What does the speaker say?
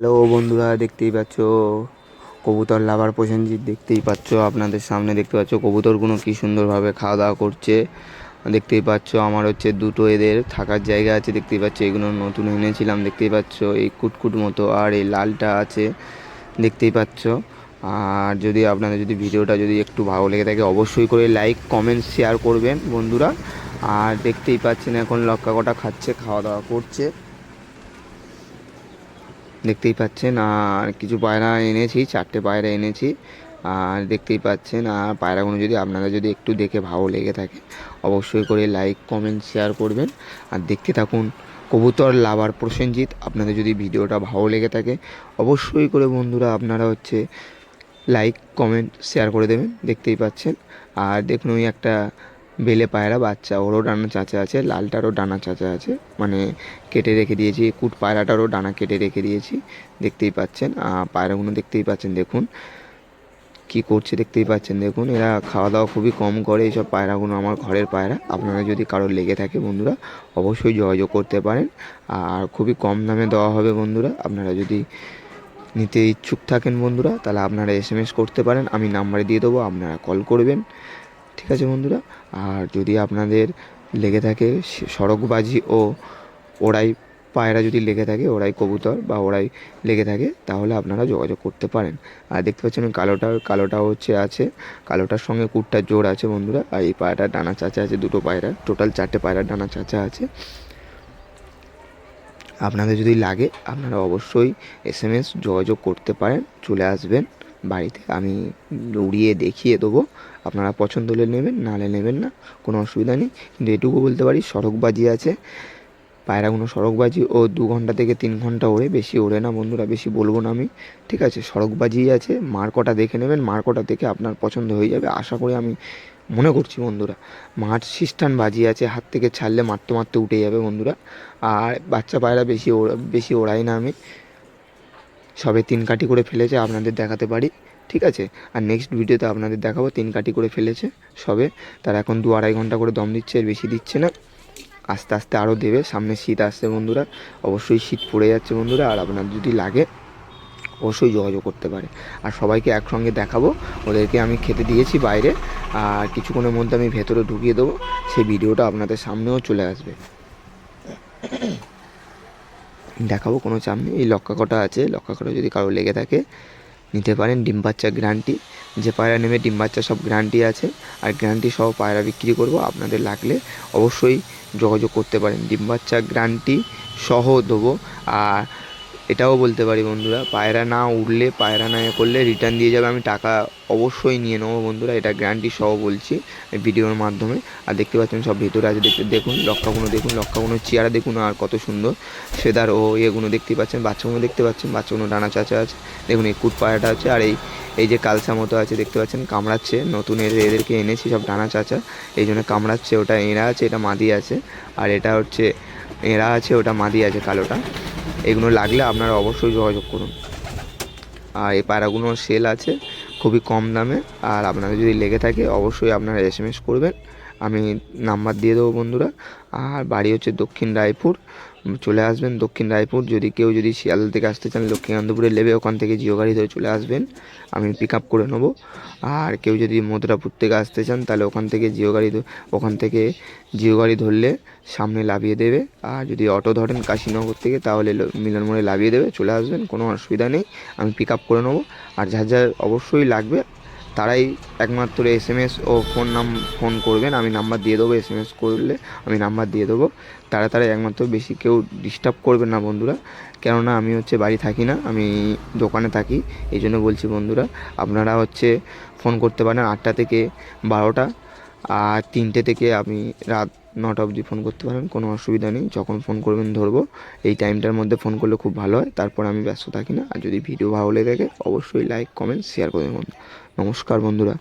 Hello বন্ধুরা, দেখতেই পাচ্ছ? কবুতর লাভার প্রসেনজিৎ দেখতেই পাচ্ছ। আপনাদের সামনে দেখতে পাচ্ছ, কবুতরগুলো কি সুন্দরভাবে খাওয়া দাওয়া করছে। দেখতেই পাচ্ছ, আমার হচ্ছে দুটো এদের থাকার জায়গা আছে, দেখতেই পাচ্ছ, এগুলো নতুন এনেছিলাম, দেখতেই পাচ্ছ, এই কুটকুট মতো, আর এই লালটা আছে, দেখতেই পাচ্ছ। আর যদি আপনাদের যদি ভিডিওটা যদি একটু ভালো লেগে থাকে, অবশ্যই করে লাইক কমেন্ট শেয়ার করবেন, বন্ধুরা। আর দেখতেই পাচ্ছেন, এখন লক্কা কটা খাচ্ছে, খাওয়া দাওয়া করছে। দেখতেই পাচ্ছেন, আর কিছু পায়রা এনেছি, চারটে পায়রা এনেছি। আর দেখতেই পাচ্ছেন, আর পায়রাগুলো যদি আপনারা যদি একটু দেখে ভালো লেগে থাকে, অবশ্যই করে লাইক কমেন্ট শেয়ার করবেন। আর দেখতে থাকুন, কবুতর লাভার প্রসেনজিৎ, আপনাদের যদি ভিডিওটা ভালো লেগে থাকে, অবশ্যই করে বন্ধুরা আপনারা হচ্ছে লাইক কমেন্ট শেয়ার করে দেবেন, দেখতেই পাচ্ছেন। আর দেখুন, ওই একটা বেলে পায়রা বাচ্চা, ওরও ডানা চাঁচা আছে, লালটারও ডানা চাঁচা আছে মানে কেটে রেখে দিয়েছি, কুট পায়রাটারও ডানা কেটে রেখে দিয়েছি, দেখতেই পাচ্ছেন আর পায়রাগুলো দেখতেই পাচ্ছেন, দেখুন, কি করছে দেখতেই পাচ্ছেন, দেখুন, এরা খাওয়া দাওয়া খুবই কম করে এইসব পায়রাগুলো, আমার ঘরের পায়রা আপনারা যদি কারোর লেগে থাকে বন্ধুরা, অবশ্যই যোগাযোগ করতে পারেন, আর খুবই কম দামে দেওয়া হবে বন্ধুরা, আপনারা যদি নিতে ইচ্ছুক থাকেন বন্ধুরা, তাহলে আপনারা এস করতে পারেন, আমি নাম্বারে দিয়ে দেবো, আপনারা কল করবেন ঠিক আছে বন্ধুরা, আর যদি আপনাদের লেগে থাকে সড়কবাজি ও ওড়াই পায়রা যদি লেগে থাকে, ওড়াই কবুতর বা ওড়াই লেগে থাকে, তাহলে আপনারা যোগাযোগ করতে পারেন। আর দেখতে পাচ্ছেন কালোটা কালোটা হচ্ছে আছে, কালোটার সঙ্গে কুটটার জোর আছে বন্ধুরা, আর এই পায়রাটার ডানা চাচা আছে, দুটো পায়রা, টোটাল চারটে পায়রার ডানা চাচা আছে। আপনাদের যদি লাগে, আপনারা অবশ্যই এস এম এস যোগাযোগ করতে পারেন, চলে আসবেন। বাড়িতে। আমি উড়িয়ে দেখিয়ে দেবো। আপনারা পছন্দ হলে নেবেন নাহলে নেবেন না, কোনো অসুবিধা নেই। কিন্তু এটুকু বলতে পারি সড়কবাজি আছে। পায়রাগুলো সড়কবাজি ও দু ঘণ্টা থেকে তিন ঘণ্টা ওড়ে, বেশি ওড়ে না বন্ধুরা, বেশি বলব না আমি। ঠিক আছে সড়কবাজি আছে মার্কটা দেখে নেবেন মার্কটা দেখে আপনার পছন্দ হয়ে যাবে। আশা করি আমি মনে করছি বন্ধুরা। মাঠ সিস্টান বাজি আছে, হাত থেকে ছাড়লে মারতে মারতে উঠে যাবে বন্ধুরা। আর বাচ্চা পায়রা বেশি বেশি ওড়াই না আমি। সবে তিন কাঠি করে ফেলেছে, আপনাদের দেখাতে পারি, ঠিক আছে? আর নেক্সট ভিডিওতে আপনাদের দেখাবো, তিন কাঠি করে ফেলেছে সবে। তার এখন দু আড়াই ঘণ্টা করে দম দিচ্ছে এর বেশি দিচ্ছে না। আস্তে আস্তে আরও দেবে, সামনে শীত আসছে বন্ধুরা। অবশ্যই শীত পড়ে যাচ্ছে বন্ধুরা, আর আপনার যদি লাগে, অবশ্যই যোগাযোগ করতে পারে। আর সবাইকে একসঙ্গে দেখাবো, ওদেরকে আমি খেতে দিয়েছি বাইরে, আর কিছুক্ষণের মধ্যে আমি ভেতরে ঢুকিয়ে দেবো, সেই ভিডিওটা আপনাদের সামনেও চলে আসবে। দেখাবো, কোনো চাপ নেই। এই লক্কা কটা আছে, লক্কা কটা যদি কারও লেগে থাকে, নিতে পারেন ডিম বাচ্চা গ্যারান্টি। যে পায়রা নেবে, ডিম বাচ্চা সব গ্যারান্টি আছে। আর গ্যারান্টি সহ পায়রা বিক্রি করব। আপনাদের লাগলে অবশ্যই যোগাযোগ করতে পারেন। ডিম বাচ্চা গ্যারান্টি সহ দেবো। আর এটাও বলতে পারি বন্ধুরা, পায়রা না উঠলে পায়রা না এ করলে রিটার্ন দিয়ে যাবে, আমি টাকা অবশ্যই নিয়ে নেব বন্ধুরা, এটা গ্যারান্টি সহ বলছি ভিডিওর মাধ্যমে। আর দেখতে পাচ্ছেন সব ভিতরে আছে, দেখতে দেখুন লক্ষাগুলো দেখুন লক্ষাগুলো চেয়ারা দেখুন আর কত সুন্দর। সেদার ও এগুলো দেখতে পাচ্ছেন, বাচ্চাগুলো দেখতে পাচ্ছেন, বাচ্চাগুলো ডানা চাচা আছে, দেখুন এই কুট পায়রাটা আছে, আর এই এই যে কালসা মতো আছে, দেখতে পাচ্ছেন কামড়াচ্ছে, নতুন এদের এদেরকে এনেছি সব ডানা চাচা, এই জন্য কামড়াচ্ছে, ওটা এঁড়া আছে, এটা মাদি আছে, আর এটা হচ্ছে এঁড়া আছে, ওটা মাদি আছে, কালোটা। এগুলো লাগলে আপনারা অবশ্যই যোগাযোগ করুন। আর এই পায়রাগুলোর সেল আছে, খুবই কম দামে। আর আপনাদের যদি লেগে থাকে, অবশ্যই আপনারা এস করবেন। আমি নাম্বার দিয়ে দেবো বন্ধুরা। আর বাড়ি হচ্ছে দক্ষিণ রায়পুর। চলে আসবেন দক্ষিণ রায়পুর। যদি কেউ যদি শিয়ালদা থেকে আসতে চান, লক্ষ্মীকান্তপুরে নেবে ওখান থেকে জিও গাড়ি ধরে চলে আসবেন। আমি পিক আপ করে নেব। আর কেউ যদি মথুরাপুর থেকে আসতে চান, তাহলে ওখান থেকে জিও গাড়ি ওখান থেকে জিও গাড়ি ধরলে সামনে লাভিয়ে দেবে। আর যদি অটো ধরেন কাশীনগর থেকে, তাহলে মিলন মোড়ে লাভিয়ে দেবে। চলে আসবেন, কোনো অসুবিধা নেই। আমি পিক আপ করে নেব। আর যার যার অবশ্যই লাগবে তারাই একমাত্র এস এম এস ও ফোন নাম ফোন করবেন। আমি নাম্বার দিয়ে দেবো এস এম এস করলে আমি নাম্বার দিয়ে দেবো। তারা তারা একমাত্র বেশি কেউ ডিস্টার্ব করবেন না বন্ধুরা। কেননা আমি হচ্ছে বাড়ি থাকি না, আমি দোকানে থাকি। এই জন্য বলছি বন্ধুরা, আপনারা হচ্ছে ফোন করতে পারেন আটটা থেকে বারোটা। আর তিনটে থেকে আপনি রাত নটা অবধি ফোন করতে পারেন কোনো অসুবিধা নেই। যখন ফোন করবেন ধরবো, এই টাইমটার মধ্যে ফোন করলে খুব ভালো হয়। তারপর আমি ব্যস্ত থাকি না। আর যদি ভিডিও ভালো লেগে থাকে, অবশ্যই লাইক, কমেন্ট, শেয়ার করবেন নমস্কার বন্ধুরা।